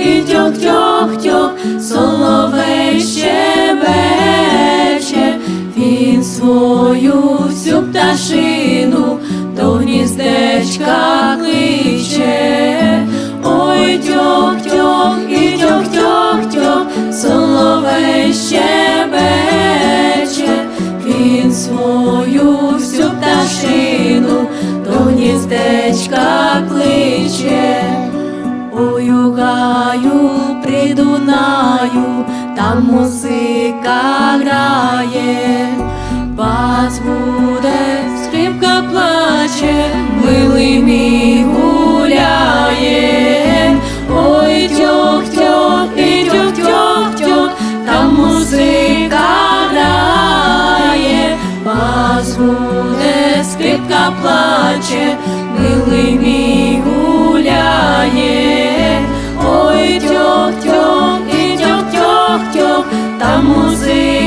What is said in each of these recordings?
і тьох, тьох, тьох, соловей щебече, він свою всю пташину до гніздечка плаче, милий мій гуляє. Ой, тьох, тьох, і тьох, тьох, тьох, там музика грає, бас буде, скрипка плаче, милий мій гуляє. Ой, тьох, тьох, і тьох, тьох, тьох, там музика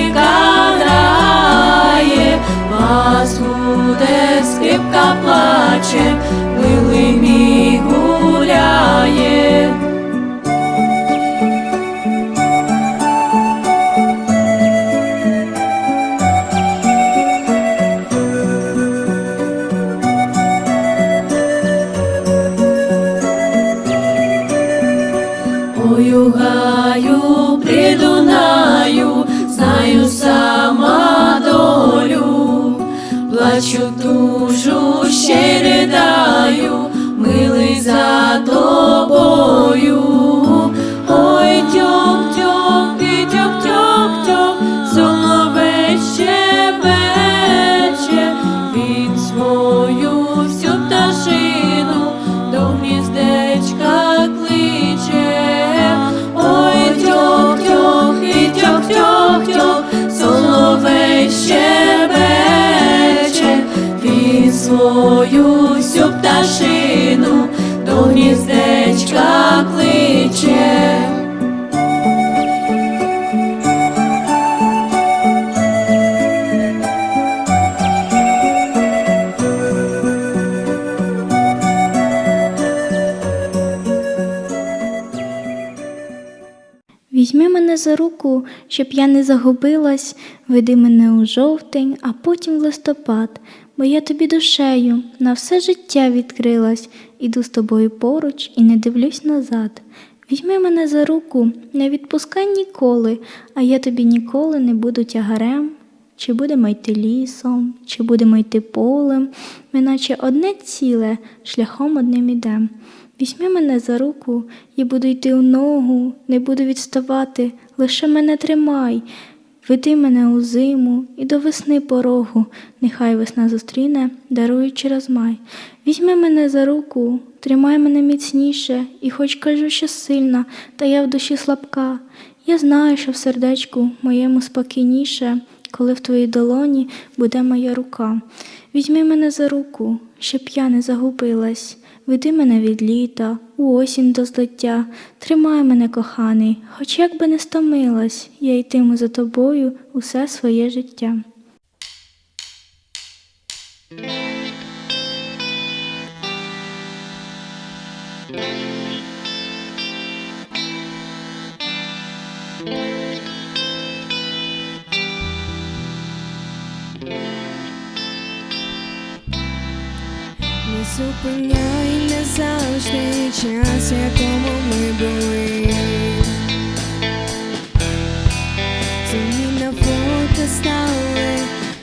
Embaixo do. Кличе. Візьми мене за руку, щоб я не загубилась, веди мене у жовтень, а потім в листопад, бо я тобі душею на все життя відкрилась, іду з тобою поруч і не дивлюсь назад. Візьми мене за руку, не відпускай ніколи, а я тобі ніколи не буду тягарем. Чи будемо йти лісом, чи будемо йти полем, ми наче одне ціле, шляхом одним ідем. Візьми мене за руку і буду йти у ногу, не буду відставати, лише мене тримай. Веди мене у зиму і до весни порогу, нехай весна зустріне, даруючи розмай. Візьми мене за руку, тримай мене міцніше, і хоч кажу, що сильна, та я в душі слабка. Я знаю, що в сердечку моєму спокійніше, коли в твоїй долоні буде моя рука. Візьми мене за руку, щоб я не загубилась. Веди мене від літа, у осінь до злиття, тримай мене, коханий, хоч як би не стомилась, я йтиму за тобою усе своє життя. Зупиняй не завжди час, в якому ми були. Ціні на фото стали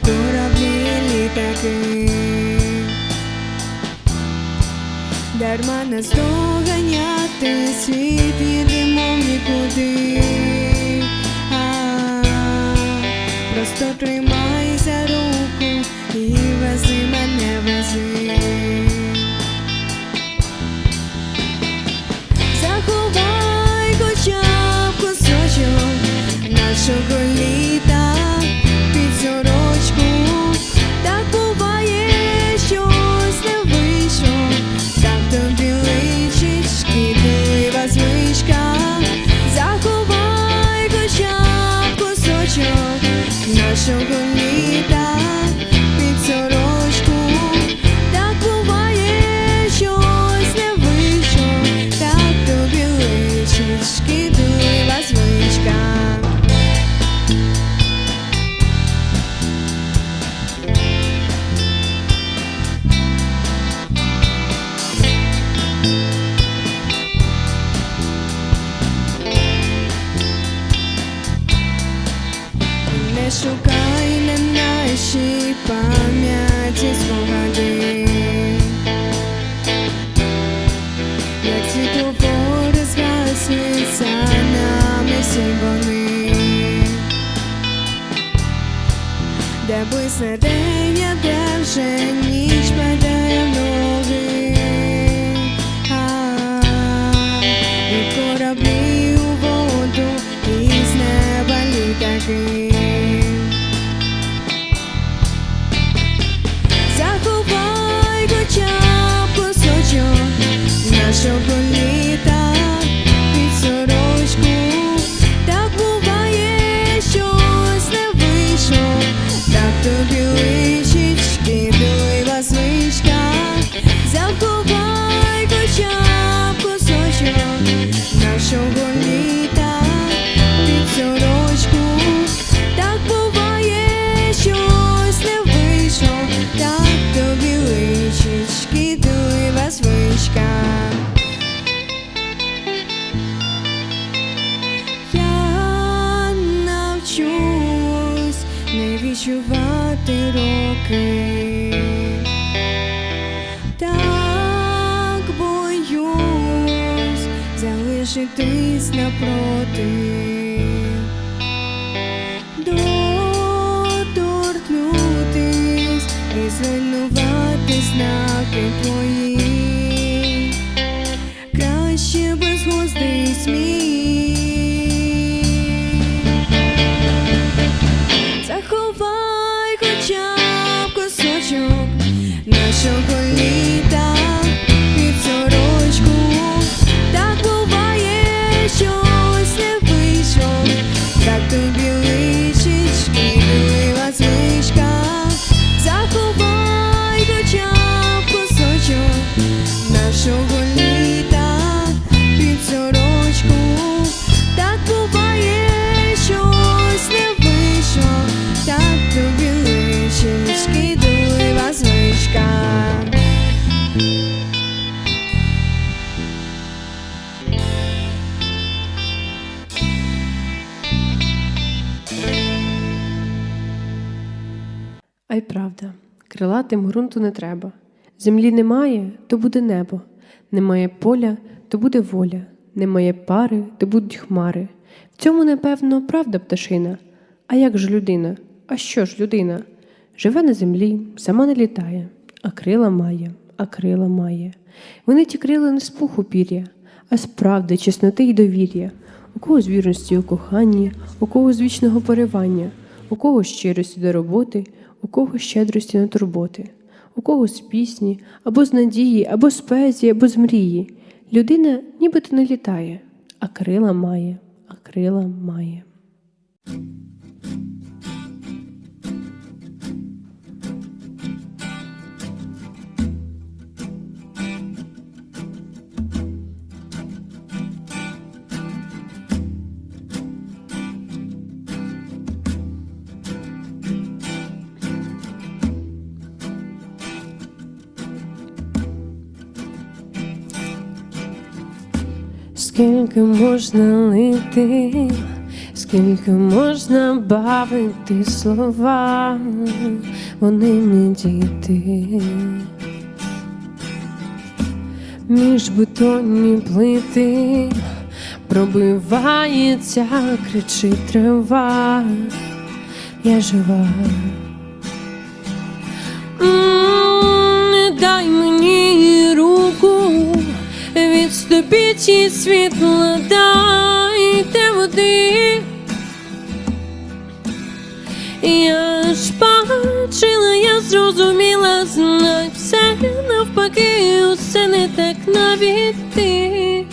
кораблі літаки. Дарма нас доганяти, світ їдемо нікуди. А, Просто тримай за руку і вези мене вези. Нашого літа said відчувати роки. Так боюсь залишитись напроти. Доторкнутись і зруйнувати знаки твої. Крилатим ґрунту не треба. Землі немає, то буде небо. Немає поля, то буде воля. Немає пари, то будуть хмари. В цьому, напевно, правда пташина. А як ж людина? А що ж людина? Живе на землі, сама не літає, а крила має, а крила має. Вони ті крила не з пуху пір'я, а з правди, чесноти й довір'я. У кого з вірності у коханні, у кого з вічного поривання, у кого щирості до роботи, у кого щедрості на турботи, у кого з пісні, або з надії, або з поезії, або з мрії. Людина нібито не літає, а крила має, а крила має. Скільки можна лити, скільки можна бавити слова, вони не діти. Між бетонні плити пробивається, кричить трава, я жива. М, Не дай відступіть і світло дайте води. Я ж бачила, я зрозуміла, знай все навпаки, усе не так навіть ти.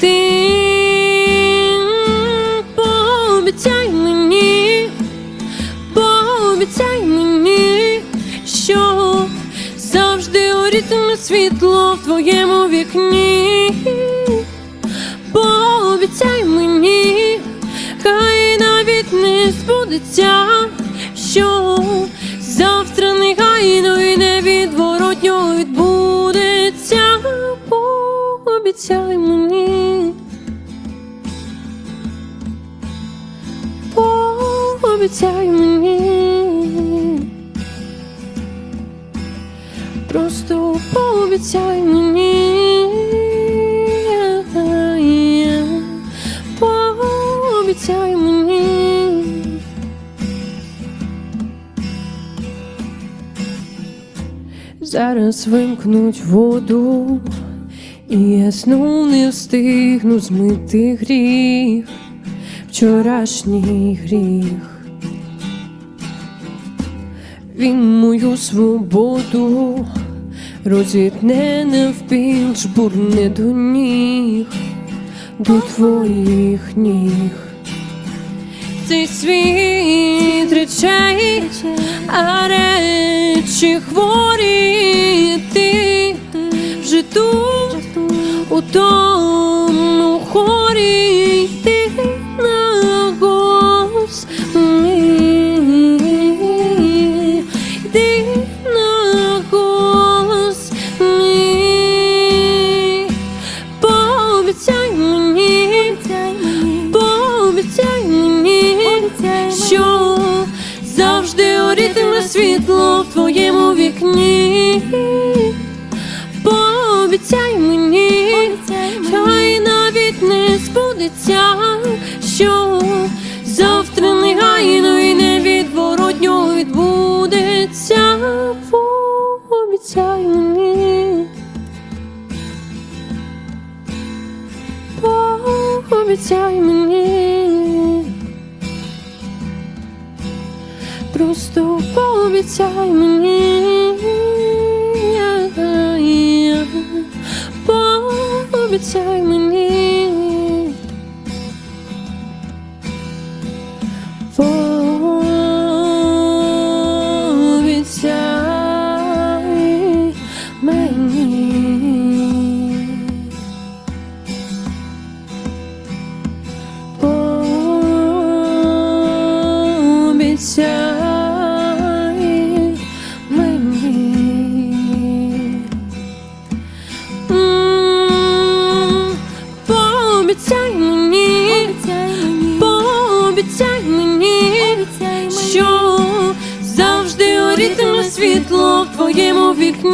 Ти пообіцяй завжди світло в твоєму вікні. Пообіцяй мені, хай навіть не збудеться, що завтра негайно і невідворотньо відбудеться. Пообіцяй мені. пообіцяй мені, просто пообіцяй мені, пообіцяй мені. Зараз вимкнуть воду, і я знов не встигну змити гріх, вчорашній гріх. Він мою свободу розітне навпіл, жбурне до ніг, до твоїх ніг. Цей світ речей, а речі хворі ти вже тут у тому хорі світло в твоєму вікні. Пообіцяй мені, хай навіть не збудеться, що завтра негайно і невідворотньо відбудеться. Пообіцяй мені. Пообіцяй мені, просто пообіцяй мені, пообіцяй мені,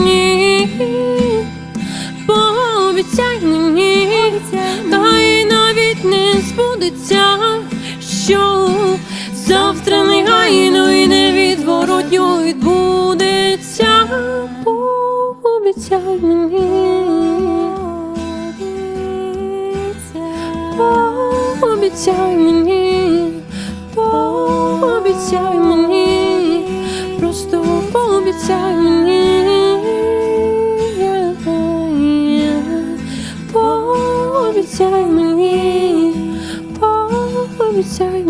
вікні. Пообіцяй мені, хай навіть не збудеться, що завтра негайно і невідворотньо відбудеться. Пообіцяй мені, пообіцяй мені, пообіцяй мені, Sorry,